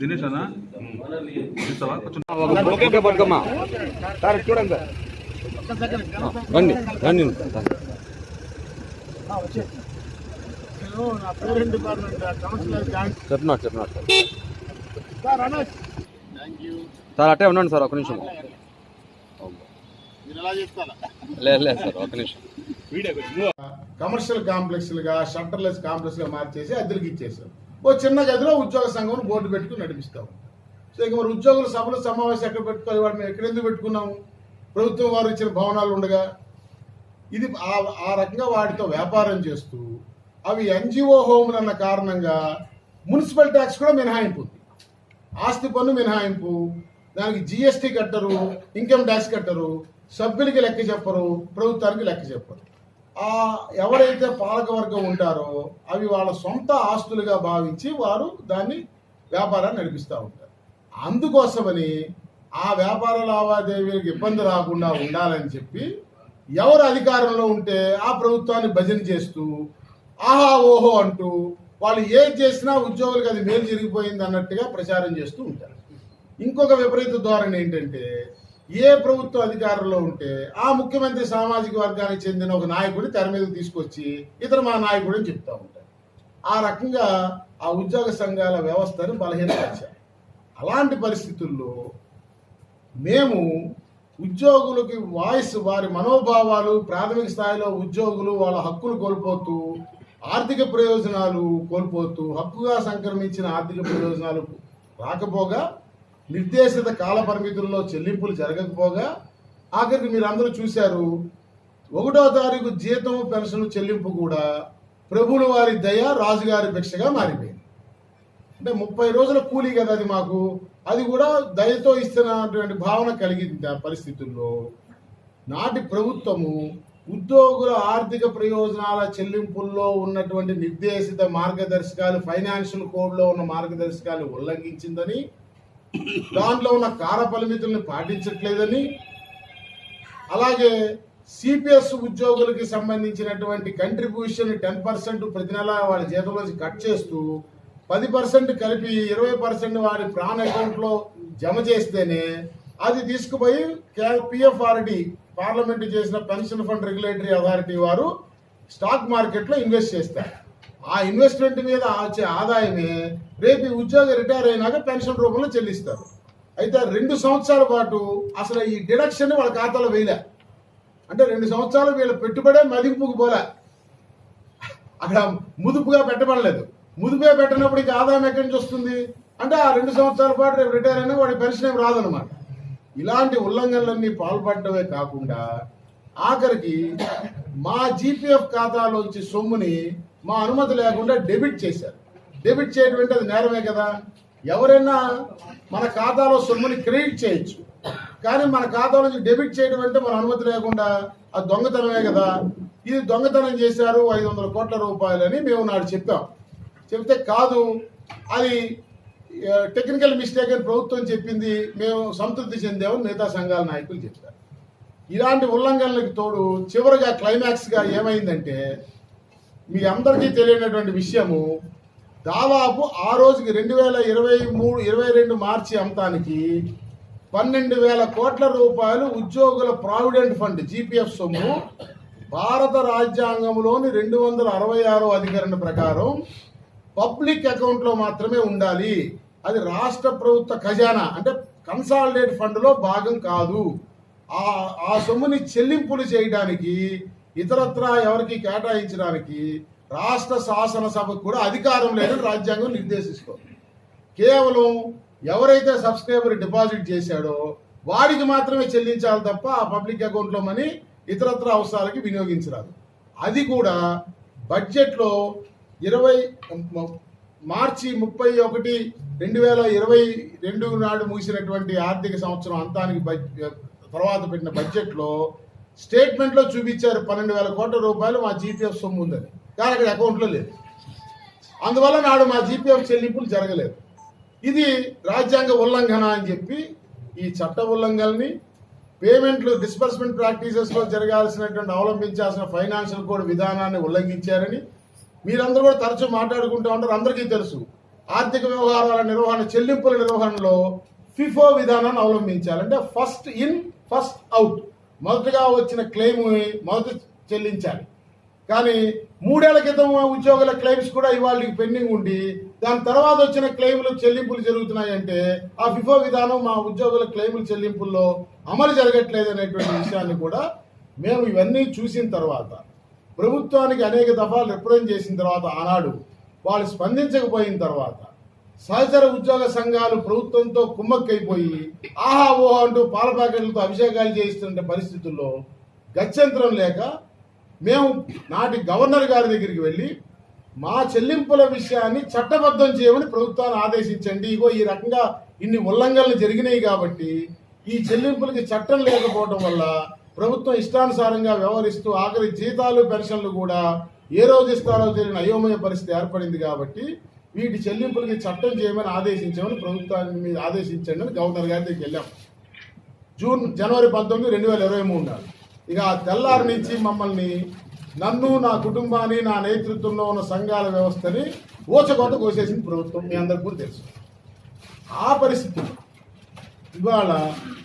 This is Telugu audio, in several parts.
దినేష్ అన్న? పట్టుకోమ్మా సార్ చూడండి సార్ రండి సార్? సార్ అట్టే ఉండండి సార్ ఒక నిమిషం. లేదు లేదు సార్ ఒక నిమిషం. కమర్షియల్ కాంప్లెక్స్లుగా షట్టర్లెస్ కాంప్లెక్స్గా మార్చేసి అద్దెలకు ఇచ్చేసారు ఓ చిన్న గదిలో ఉద్యోగ సంఘం బోర్డు పెట్టుకుని నడిపిస్తాం సో ఇక మరి ఉద్యోగుల సభలు సమావేశం ఎక్కడ పెట్టుకోవాలి? వాటిని ఎక్కడెందుకు పెట్టుకున్నాము? ప్రభుత్వం వారు ఇచ్చిన భవనాలు ఉండగా ఇది ఆ- ఆ రకంగా వాటితో వ్యాపారం చేస్తూ అవి ఎన్జిఓ హోములు అన్న కారణంగా మున్సిపల్ ట్యాక్స్ కూడా మినహాయింపు ఉంది ఆస్తి పన్ను మినహాయింపు దానికి జిఎస్టీ కట్టరు ఇన్కమ్ ట్యాక్స్ కట్టరు సభ్యులకి లెక్క చెప్పరు ప్రభుత్వానికి లెక్క చెప్పరు. ఎవరైతే పాలకవర్గం ఉంటారో అవి వాళ్ళ సొంత ఆస్తులుగా భావించి వారు దాన్ని వ్యాపారాన్ని నడిపిస్తూ ఉంటారు. అందుకోసమని ఆ వ్యాపార లావాదేవీలకు ఇబ్బంది రాకుండా ఉండాలని చెప్పి ఎవరు అధికారంలో ఉంటే ఆ ప్రభుత్వాన్ని భజన చేస్తూ ఆహా ఓహో అంటూ వాళ్ళు ఏం చేసినా ఉద్యోగులకు అది మేలు జరిగిపోయింది అన్నట్టుగా ప్రచారం చేస్తూ ఉంటారు. ఇంకొక విపరీత ధోరణి ఏంటంటే ఏ ప్రభుత్వ అధికారంలో ఉంటే ఆ ముఖ్యమంత్రి సామాజిక వర్గానికి చెందిన ఒక నాయకుడిని తెర మీద తీసుకొచ్చి ఇతను మా నాయకుడు అని ఉంటారు ఆ రకంగా ఆ ఉద్యోగ సంఘాల వ్యవస్థను బలహీనపరిచారు. అలాంటి పరిస్థితుల్లో మేము ఉద్యోగులకి వాయిస్ వారి మనోభావాలు ప్రాథమిక స్థాయిలో ఉద్యోగులు వాళ్ళ హక్కులు కోల్పోతూ ఆర్థిక ప్రయోజనాలు కోల్పోతూ హక్కుగా సంక్రమించిన ఆర్థిక ప్రయోజనాలు రాకపోగా నిర్దేశిత కాల పరిమితుల్లో చెల్లింపులు జరగకపోగా ఆఖరికి మీరు అందరూ చూశారు ఒకటో తారీఖు జీతం పెన్షన్ చెల్లింపు కూడా ప్రభుల వారి దయ రాజుగారి భిక్షగా మారిపోయింది. అంటే ముప్పై రోజుల కూలీ కదా అది మాకు. అది కూడా దయతో ఇస్తున్నటువంటి భావన కలిగింది ఆ పరిస్థితుల్లో. నాటి ప్రభుత్వము ఉద్యోగుల ఆర్థిక ప్రయోజనాల చెల్లింపుల్లో ఉన్నటువంటి నిర్దేశిత మార్గదర్శకాలు ఫైనాన్షియల్ కోడ్లో ఉన్న మార్గదర్శకాలు ఉల్లంఘించిందని దాంట్లో ఉన్న కాల పరిమితుల్ని పాటించట్లేదని అలాగే సిపిఎస్ ఉద్యోగులకి సంబంధించినటువంటి కంట్రిబ్యూషన్ టెన్ పర్సెంట్ ప్రతి నెల వాళ్ళ జీతంలోంచి కట్ చేస్తూ పది పర్సెంట్ కలిపి ఇరవై పర్సెంట్ వారి ప్రాన్ అకౌంట్లో జమ చేస్తేనే అది తీసుకుపోయి పిఎఫ్ఆర్డి పార్లమెంట్ చేసిన పెన్షన్ ఫండ్ రెగ్యులేటరీ అథారిటీ వారు స్టాక్ మార్కెట్లో ఇన్వెస్ట్ చేస్తారు. ఆ ఇన్వెస్ట్మెంట్ మీద వచ్చే ఆదాయమే రేపు ఈ ఉద్యోగి రిటైర్ అయినాక పెన్షన్ రూపంలో చెల్లిస్తారు. అయితే రెండు సంవత్సరాల పాటు అసలు ఈ డిడక్షన్ వాళ్ళ ఖాతాలో వేయలే. అంటే రెండు సంవత్సరాలు వీళ్ళ పెట్టుబడే మదింపుకు పోలే. అక్కడ ముదుపుగా పెట్టబడలేదు. ముదుపుగా పెట్టినప్పుడు ఇంకా ఆదాయం ఎక్కడి నుంచి వస్తుంది? అంటే ఆ రెండు సంవత్సరాల పాటు రేపు రిటైర్ అయినా వాడి పెన్షన్ ఏమి రాదనమాట ఇలాంటి ఉల్లంఘనలన్నీ పాల్పడటమే కాకుండా ఆఖరికి మా జీపీఎఫ్ ఖాతాలోంచి సొమ్ముని మా అనుమతి లేకుండా డెబిట్ చేశారు. డెబిట్ చేయడం అంటే అది నేరమే కదా? ఎవరైనా మన ఖాతాలో సొమ్ముని క్రెడిట్ చేయొచ్చు. కానీ మన ఖాతా నుంచి డెబిట్ చేయడం అంటే మన అనుమతి లేకుండా అది దొంగతనమే కదా? ఇది దొంగతనం చేశారు ఐదు వందల కోట్ల రూపాయలని మేము నాడు చెప్పాం. చెప్తే కాదు అది టెక్నికల్ మిస్టేక్ అని ప్రభుత్వం చెప్పింది మేము సంతృప్తి చెందామని మిగతా సంఘాల నాయకులు చెప్పారు. ఇలాంటి ఉల్లంఘనలకు తోడు చివరిగా క్లైమాక్స్గా ఏమైందంటే మీ అందరికీ తెలియనటువంటి విషయము దాదాపు ఆ రోజుకి రెండు వేల ఇరవై మూడు ఇరవై రెండు మార్చి అంతానికి పన్నెండు వేల కోట్ల రూపాయలు ఉద్యోగుల ప్రావిడెంట్ ఫండ్ జీపీఎఫ్ సొమ్ము భారత రాజ్యాంగంలోని రెండు వందల అరవై ఆరో అధికరణ ప్రకారం పబ్లిక్ అకౌంట్లో మాత్రమే ఉండాలి. అది రాష్ట్ర ప్రభుత్వ ఖజానా అంటే కన్సాలిడేట్ ఫండ్లో భాగం కాదు. ఆ ఆ సొమ్ముని చెల్లింపులు చేయడానికి ఇతరత్రా ఎవరికి కేటాయించడానికి రాష్ట్ర శాసనసభకు కూడా అధికారం లేదని రాజ్యాంగం నిర్దేశిస్తోంది. కేవలం ఎవరైతే సబ్స్క్రైబర్ డిపాజిట్ చేశాడో వాడికి మాత్రమే చెల్లించాలి తప్ప ఆ పబ్లిక్ అకౌంట్లో మనీ ఇతరత్ర అవసరాలకి వినియోగించరాదు. అది కూడా బడ్జెట్లో ఇరవై మార్చి ముప్పై ఒకటి రెండు వేల ఇరవై రెండు నాడు ముగిసినటువంటి ఆర్థిక సంవత్సరం అంతానికి బడ్జెట్ తర్వాత పెట్టిన బడ్జెట్లో స్టేట్మెంట్లో చూపించారు పన్నెండు వేల కోట్ల రూపాయలు మా జీపీఎఫ్ సొమ్ము ఉందని. కానీ అక్కడ అకౌంట్లో లేదు. అందువల్ల నాడు మా జీపీఎఫ్ చెల్లింపులు జరగలేదు. ఇది రాజ్యాంగ ఉల్లంఘన అని చెప్పి ఈ చట్ట ఉల్లంఘనని పేమెంట్లు డిస్బర్స్మెంట్ ప్రాక్టీసెస్లో జరగాల్సినటువంటి అవలంబించాల్సిన ఫైనాన్షియల్ కోడ్ విధానాన్ని ఉల్లంఘించారని మీరందరూ కూడా తరచూ మాట్లాడుకుంటూ ఉంటారు. అందరికీ తెలుసు. ఆర్థిక వ్యవహారాల నిర్వహణ చెల్లింపుల నిర్వహణలో ఫిఫో విధానాన్ని అవలంబించాలంటే ఫస్ట్ ఇన్ ఫస్ట్ అవుట్. మొదటగా వచ్చిన క్లెయిమ్ మొదట చెల్లించాలి. కానీ మూడేళ్ళ క్రితం ఉద్యోగుల క్లెయిమ్స్ కూడా ఇవాళ పెండింగ్ ఉండి దాని తర్వాత వచ్చిన క్లెయిములు చెల్లింపులు జరుగుతున్నాయంటే ఆ ఫిఫో విధానం మా ఉద్యోగుల క్లెయిముల చెల్లింపుల్లో అమలు జరగట్లేదు అనేటువంటి విషయాన్ని కూడా మేము ఇవన్నీ చూసిన తర్వాత ప్రభుత్వానికి అనేక దఫాలు రిప్రజెంట్ చేసిన తర్వాత ఆనాడు వాళ్ళు స్పందించకపోయిన తర్వాత సహచర ఉద్యోగ సంఘాలు ప్రభుత్వంతో కుమ్మక్కైపోయి ఆహా ఓహా అంటూ పాల ప్యాకెట్లతో అభిషేకాలు చేయిస్తున్న పరిస్థితుల్లో గత్యంతరం లేక మేము నాటి గవర్నర్ గారి దగ్గరికి వెళ్ళి మా చెల్లింపుల విషయాన్ని చట్టబద్ధం చేయమని ప్రభుత్వాన్ని ఆదేశించండి. ఇగో ఈ రకంగా ఇన్ని ఉల్లంఘనలు జరిగినాయి కాబట్టి ఈ చెల్లింపులకి చట్టం లేకపోవడం వల్ల ప్రభుత్వం ఇష్టానుసారంగా వ్యవహరిస్తూ ఆఖరి జీతాలు పెన్షన్లు కూడా ఏ రోజు ఇస్తారో తెలియని అయోమయ పరిస్థితి ఏర్పడింది కాబట్టి వీటి చెల్లింపులకి చట్టం చేయమని ఆదేశించామని ప్రభుత్వాన్ని మీద ఆదేశించండి అని గవర్నర్ గారి దగ్గరికి వెళ్ళాం. జూన్ జనవరి పంతొమ్మిది రెండు వేల ఇరవై మూడు నాడు. ఇక ఆ తెల్లారి నుంచి మమ్మల్ని నన్ను నా కుటుంబాన్ని నా నేతృత్వంలో ఉన్న సంఘాల వ్యవస్థని ఊచకోత కోసేసింది ప్రభుత్వం. మీ అందరికి కూడా తెలుసు. ఆ పరిస్థితి ఇవాళ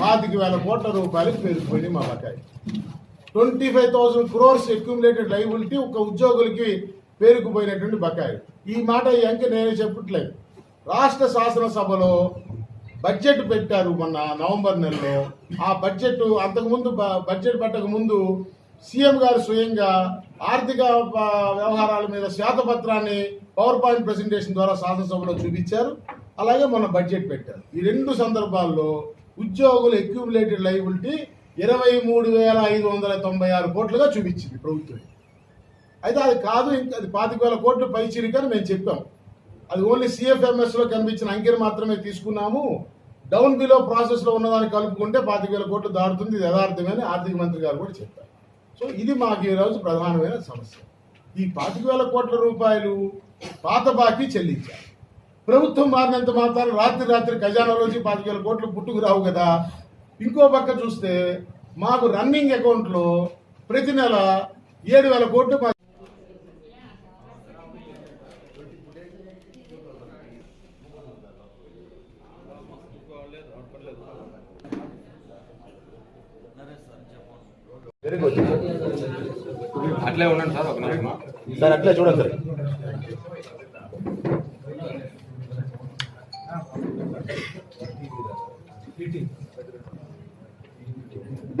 పాతిక వేల కోట్ల రూపాయలకు పెరిగిపోయింది మా బకాయి. Twenty five thousand crores accumulated liability ఒక ఉద్యోగులకి పేరుకుపోయినటువంటి బకాయి. ఈ మాట ఈ అంకె నేనే చెప్పట్లేదు. రాష్ట్ర శాసనసభలో బడ్జెట్ పెట్టారు మొన్న నవంబర్ నెలలో ఆ బడ్జెట్ అంతకుముందు బ- బడ్జెట్ పెట్టక ముందు సీఎం గారు స్వయంగా ఆర్థిక వ్యవహారాల మీద శ్వేతపత్రాన్ని పవర్ పాయింట్ ప్రజెంటేషన్ ద్వారా శాసనసభలో చూపించారు. అలాగే మొన్న బడ్జెట్ పెట్టారు. ఈ రెండు సందర్భాల్లో ఉద్యోగుల అక్యూములేటెడ్ లైబిలిటీ ఇరవై మూడు వేల ఐదు వందల తొంభై ఆరు కోట్లుగా చూపించింది ప్రభుత్వం. అయితే అది కాదు ఇంకా అది పాతిక వేల కోట్లు పై చిరికని మేము చెప్పాం. అది ఓన్లీ సిఎఫ్ఎంఎస్లో కనిపించిన అంకెను మాత్రమే తీసుకున్నాము. డౌన్ బిలో ప్రాసెస్లో ఉన్నదాన్ని కలుపుకుంటే పాతిక వేల కోట్లు దాడుతుంది ఇది ఆర్థిక మంత్రి గారు కూడా చెప్పారు. సో ఇది మాకు ఈ రోజు ప్రధానమైన సమస్య. ఈ పాతిక వేల కోట్ల రూపాయలు పాత బాకీ చెల్లించారు ప్రభుత్వం మారినంత మాత్రం రాత్రి రాత్రి ఖజానాలోంచి పాతిక వేల కోట్లు పుట్టుకు రావు కదా. ఇంకో పక్క చూస్తే మాకు రన్నింగ్ అకౌంట్లో ప్రతి నెల ఏడు వేల కోట్లు మా- అట్లే ఉండండి సార్ ఒక నిమిషం. సార్ అట్లే చూడండి సార్.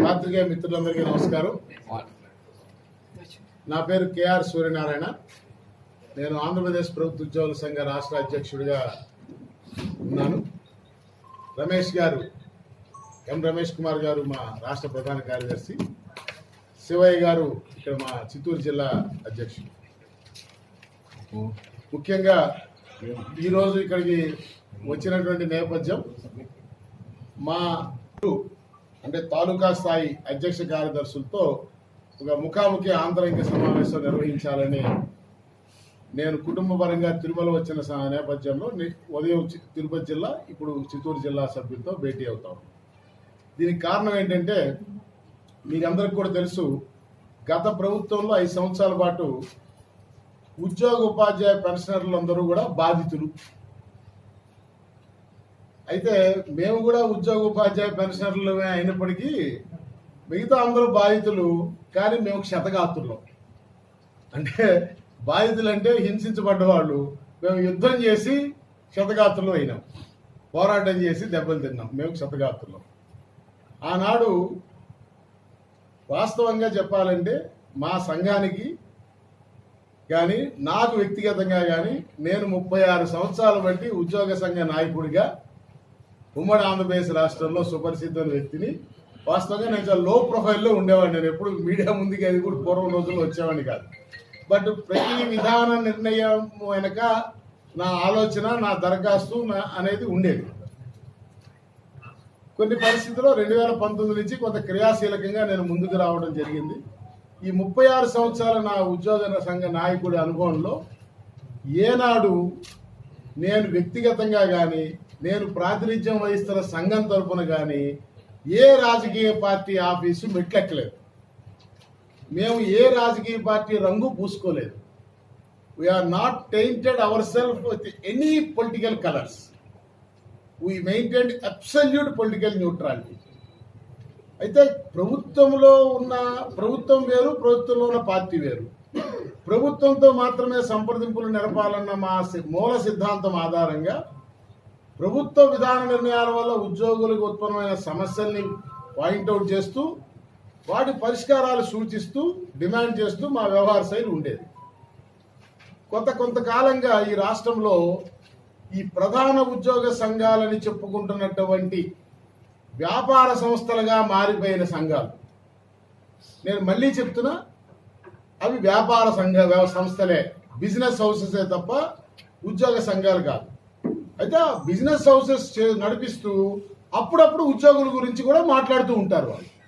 పాత్రికేయ మిత్రులందరికీ నమస్కారం. నా పేరు కేఆర్ సూర్యనారాయణ. నేను ఆంధ్రప్రదేశ్ ప్రభుత్వ ఉద్యోగుల సంఘ రాష్ట్ర అధ్యక్షుడిగా ఉన్నాను. రమేష్ గారు ఎం రమేష్ కుమార్ గారు మా రాష్ట్ర ప్రధాన కార్యదర్శి. శివయ్య గారు ఇక్కడ మా చిత్తూరు జిల్లా అధ్యక్షుడు. ముఖ్యంగా ఈరోజు ఇక్కడికి వచ్చినటువంటి నేపథ్యం మా అంటే తాలూకా స్థాయి అధ్యక్ష కార్యదర్శులతో ఒక ముఖాముఖి ఆంతరంగ సమావేశం నిర్వహించాలని నేను కుటుంబపరంగా తిరుమల వచ్చిన నేపథ్యంలో ఉదయం తిరుపతి జిల్లా ఇప్పుడు చిత్తూరు జిల్లా సభ్యులతో భేటీ అవుతాం. దీనికి కారణం ఏంటంటే మీరందరికి కూడా తెలుసు గత ప్రభుత్వంలో ఐదు సంవత్సరాల పాటు ఉద్యోగ ఉపాధ్యాయ పెన్షనర్లందరూ కూడా బాధితులు. అయితే మేము కూడా ఉద్యోగ ఉపాధ్యాయ పెన్షనర్లమే అయినప్పటికీ మిగతా అందరూ బాధితులు కానీ మేము క్షతగాత్రులం. అంటే బాధితులు అంటే హింసించబడ్డ వాళ్ళు మేము యుద్ధం చేసి క్షతగాత్రులు అయినాం. పోరాటం చేసి దెబ్బలు తిన్నాం. మేము క్షతగాత్రులం. ఆనాడు వాస్తవంగా చెప్పాలంటే మా సంఘానికి కానీ నాకు వ్యక్తిగతంగా కానీ నేను ముప్పై ఆరు సంవత్సరాల బట్టి ఉద్యోగ సంఘ నాయకుడిగా ఉమ్మడి ఆంధ్రప్రదేశ్ రాష్ట్రంలో సుపరిచితమైన వ్యక్తిని. వాస్తవంగా నేను చాలా లో ప్రొఫైల్లో ఉండేవాడిని. నేను ఎప్పుడు మీడియా ముందుకి అది కూడా పూర్వం రోజుల్లో వచ్చేవాడిని కాదు. బట్ ప్రతి విధాన నిర్ణయం వెనక నా ఆలోచన నా దరఖాస్తు నా అనేది ఉండేది. కొన్ని పరిస్థితుల్లో రెండు వేల పంతొమ్మిది నుంచి కొంత క్రియాశీలకంగా నేను ముందుకు రావడం జరిగింది. ఈ ముప్పై ఆరు సంవత్సరాల నా ఉద్యోగ సంఘ నాయకుడి అనుభవంలో ఏనాడు నేను వ్యక్తిగతంగా కానీ నేను ప్రాతినిధ్యం వహిస్తున్న సంఘం తరపున కానీ ఏ రాజకీయ పార్టీ ఆఫీసు మెట్లెక్కలేదు. మేము ఏ రాజకీయ పార్టీ రంగు పూసుకోలేదు. We are not tainted our self with any political colours we maintain absolute political neutrality అయితే ప్రభుత్వంలో ఉన్న ప్రభుత్వం వేరు ప్రభుత్వంలో ఉన్న పార్టీ వేరు. ప్రభుత్వంతో మాత్రమే సంప్రదింపులు నెరపాలన్న మా మూల సిద్ధాంతం ఆధారంగా ప్రభుత్వ విధాన నిర్ణయాల వల్ల ఉద్యోగులకు ఉత్పన్నమైన సమస్యల్ని పాయింట్అవుట్ చేస్తూ వాటి పరిష్కారాలు సూచిస్తూ డిమాండ్ చేస్తూ మా వ్యవహార శైలి ఉండేది. కొంత కొంతకాలంగా ఈ రాష్ట్రంలో ఈ ప్రధాన ఉద్యోగ సంఘాలని చెప్పుకుంటున్నటువంటి వ్యాపార సంస్థలుగా మారిపోయిన సంఘాలు. నేను మళ్ళీ చెప్తున్నా అవి వ్యాపార సంఘ సంస్థలే. బిజినెస్ హౌసెసే తప్ప ఉద్యోగ సంఘాలు కాదు. అయితే బిజినెస్ హౌసెస్ చే- నడిపిస్తూ అప్పుడప్పుడు ఉద్యోగుల గురించి కూడా మాట్లాడుతూ ఉంటారు వాళ్ళు.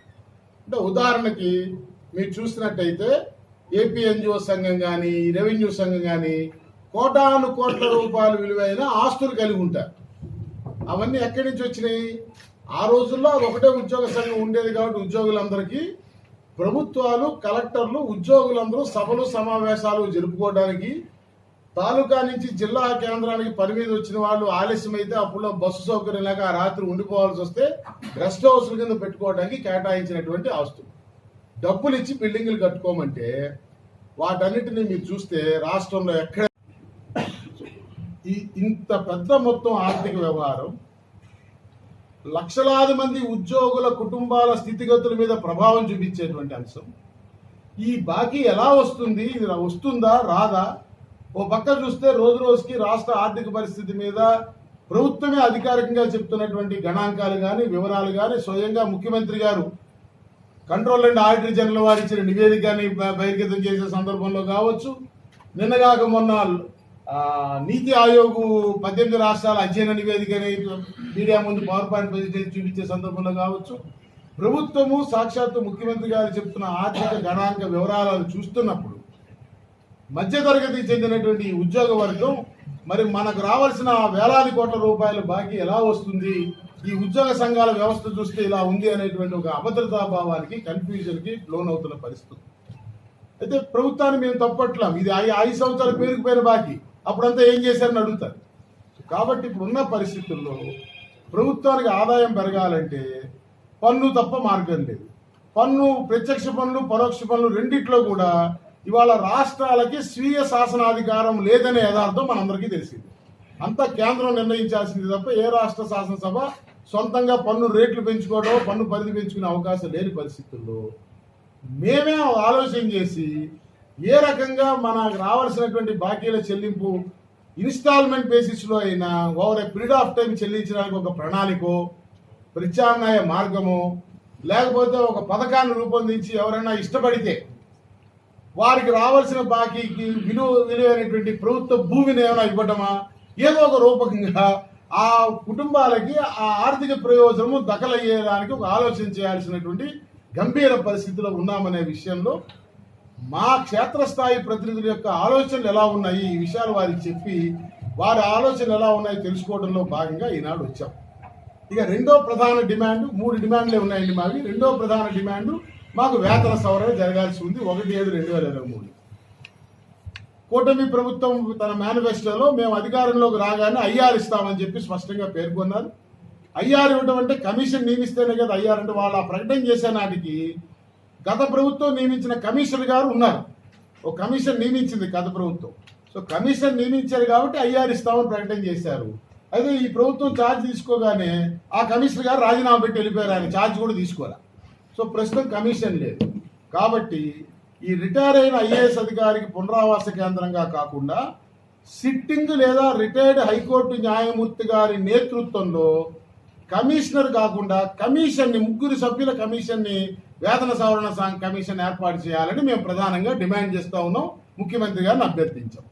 అంటే ఉదాహరణకి మీరు చూసినట్టయితే ఏపీ ఎన్జిఓ సంఘం కానీ రెవెన్యూ సంఘం కానీ కోటాను కోట్ల రూపాయలు విలువైన ఆస్తులు కలిగి ఉంటారు. అవన్నీ ఎక్కడి నుంచి వచ్చినాయి? ఆ రోజుల్లో అది ఒకటే ఉద్యోగ సంఘం ఉండేది కాబట్టి ఉద్యోగులందరికీ ప్రభుత్వాలు కలెక్టర్లు ఉద్యోగులందరూ సభలు సమావేశాలు జరుపుకోవడానికి తాలూకా నుంచి జిల్లా కేంద్రానికి పని మీద వచ్చిన వాళ్ళు ఆలస్యమైతే అప్పుడు బస్సు సౌకర్యం లేక ఆ రాత్రి ఉండిపోవాల్సి వస్తే రెస్ట్ హౌస్ల కింద పెట్టుకోవడానికి కేటాయించినటువంటి ఆస్తులు. డబ్బులు ఇచ్చి బిల్డింగులు కట్టుకోమంటే వాటన్నిటిని మీరు చూస్తే రాష్ట్రంలో ఎక్కడ ఈ ఇంత పెద్ద మొత్తం ఆర్థిక వ్యవహారం లక్షలాది మంది ఉద్యోగుల కుటుంబాల స్థితిగతుల మీద ప్రభావం చూపించేటువంటి అంశం. ఈ బాకీ ఎలా వస్తుంది? ఇది వస్తుందా? రాదా? ఓ పక్క చూస్తే రోజు రోజుకి రాష్ట్ర ఆర్థిక పరిస్థితి మీద ప్రభుత్వమే అధికారికంగా చెప్తున్నటువంటి గణాంకాలు కానీ వివరాలు కానీ స్వయంగా ముఖ్యమంత్రి గారు కంట్రోల్ అండ్ ఆడిటర్ జనరల్ వారు ఇచ్చిన నివేదికని బహిర్గతం చేసే సందర్భంలో కావచ్చు. నిన్నగాక మొన్న నీతి ఆయోగ్ పద్దెనిమిది రాష్ట్రాల అధ్యయన నివేదికని మీడియా ముందు పవర్ పాయింట్ ప్రెజెంటేషన్ చూపించే సందర్భంలో కావచ్చు. ప్రభుత్వము సాక్షాత్తు ముఖ్యమంత్రి గారు చెప్తున్న ఆర్థిక గణాంక వివరాలను చూస్తున్నప్పుడు మధ్యతరగతికి చెందినటువంటి ఉద్యోగ వర్గం మరి మనకు రావాల్సిన వేలాది కోట్ల రూపాయల బాకీ ఎలా వస్తుంది? ఈ ఉద్యోగ సంఘాల వ్యవస్థ చూస్తే ఇలా ఉంది అనేటువంటి ఒక అభద్రతా భావానికి కన్ఫ్యూజన్కి లోన్ అవుతున్న పరిస్థితి. అయితే ప్రభుత్వాన్ని మేము తప్పట్లం. ఇది ఐదు సంవత్సరాల పేరుకుపోయిన బాకీ. అప్పుడంతా ఏం చేశారని అడుగుతారు. కాబట్టి ఇప్పుడున్న పరిస్థితుల్లో ప్రభుత్వానికి ఆదాయం పెరగాలంటే పన్ను తప్ప మార్గం లేదు. పన్ను ప్రత్యక్ష పన్ను పరోక్ష పన్ను రెండిట్లో కూడా ఇవాళ రాష్ట్రాలకి స్వీయ శాసనాధికారం లేదనే యథార్థం మనందరికీ తెలిసింది. అంతా కేంద్రం నిర్ణయించాల్సింది తప్ప ఏ రాష్ట్ర శాసనసభ సొంతంగా పన్ను రేట్లు పెంచుకోవడం పన్ను పరిధి పెంచుకునే అవకాశం లేని పరిస్థితుల్లో మేమే ఆలోచన చేసి ఏ రకంగా మనకు రావాల్సినటువంటి బాకీల చెల్లింపు ఇన్స్టాల్మెంట్ బేసిస్లో అయినా over a period of time చెల్లించడానికి ఒక ప్రణాళికో ప్రత్యామ్నాయ మార్గము లేకపోతే ఒక పథకాన్ని రూపొందించి ఎవరైనా ఇష్టపడితే వారికి రావాల్సిన బాకీకి విలువ విలువైనటువంటి ప్రభుత్వ భూమిని ఏమైనా ఇవ్వటమా? ఏదో ఒక రూపకంగా ఆ కుటుంబాలకి ఆ ఆర్థిక ప్రయోజనము దఖలయ్యేదానికి ఒక ఆలోచన చేయాల్సినటువంటి గంభీర పరిస్థితిలో ఉన్నామనే విషయంలో మా క్షేత్రస్థాయి ప్రతినిధుల యొక్క ఆలోచనలు ఎలా ఉన్నాయి? ఈ విషయాలు వారికి చెప్పి వారి ఆలోచనలు ఎలా ఉన్నాయో తెలుసుకోవడంలో భాగంగా ఈనాడు వచ్చాం. ఇక రెండో ప్రధాన డిమాండ్ మూడు డిమాండ్లే ఉన్నాయండి మావి. రెండో ప్రధాన డిమాండ్ మాకు వేతన సవరణ జరగాల్సి ఉంది. ఒకటి ఏడు రెండు వేల ఇరవై మూడు. కూటమి ప్రభుత్వం తన మేనిఫెస్టోలో మేము అధికారంలోకి రాగానే ఐఆర్ ఇస్తామని చెప్పి స్పష్టంగా పేర్కొన్నారు. ఐఆర్ ఇవ్వడం అంటే కమిషన్ నియమిస్తేనే కదా ఐఆర్ అంటే వాళ్ళు ఆ ప్రకటన చేసే నాటికి గత ప్రభుత్వం నియమించిన కమిషనర్ గారు ఉన్నారు. ఒక కమిషన్ నియమించింది గత ప్రభుత్వం. సో కమిషన్ నియమించారు కాబట్టి ఐఆర్ ఇస్తామని ప్రకటన చేశారు. అయితే ఈ ప్రభుత్వం ఛార్జ్ తీసుకోగానే ఆ కమిషనర్ గారు రాజీనామా పెట్టి వెళ్ళిపోయారు. ఆయన ఛార్జ్ కూడా తీసుకోరా సో ప్రస్తుతం కమిషన్ లేదు. కాబట్టి ఈ రిటైర్ అయిన ఐఏఎస్ అధికారికి పునరావాస కేంద్రంగా కాకుండా సిట్టింగ్ లేదా రిటైర్డ్ హైకోర్టు న్యాయమూర్తి గారి నేతృత్వంలో కమిషనర్ కాకుండా కమిషన్ని ముగ్గురు సభ్యుల కమిషన్ని వేతన సవరణ సంఘ కమిషన్ ఏర్పాటు చేయాలని మేము ప్రధానంగా డిమాండ్ చేస్తూ ఉన్నాం. ముఖ్యమంత్రి గారిని అభ్యర్థించాం.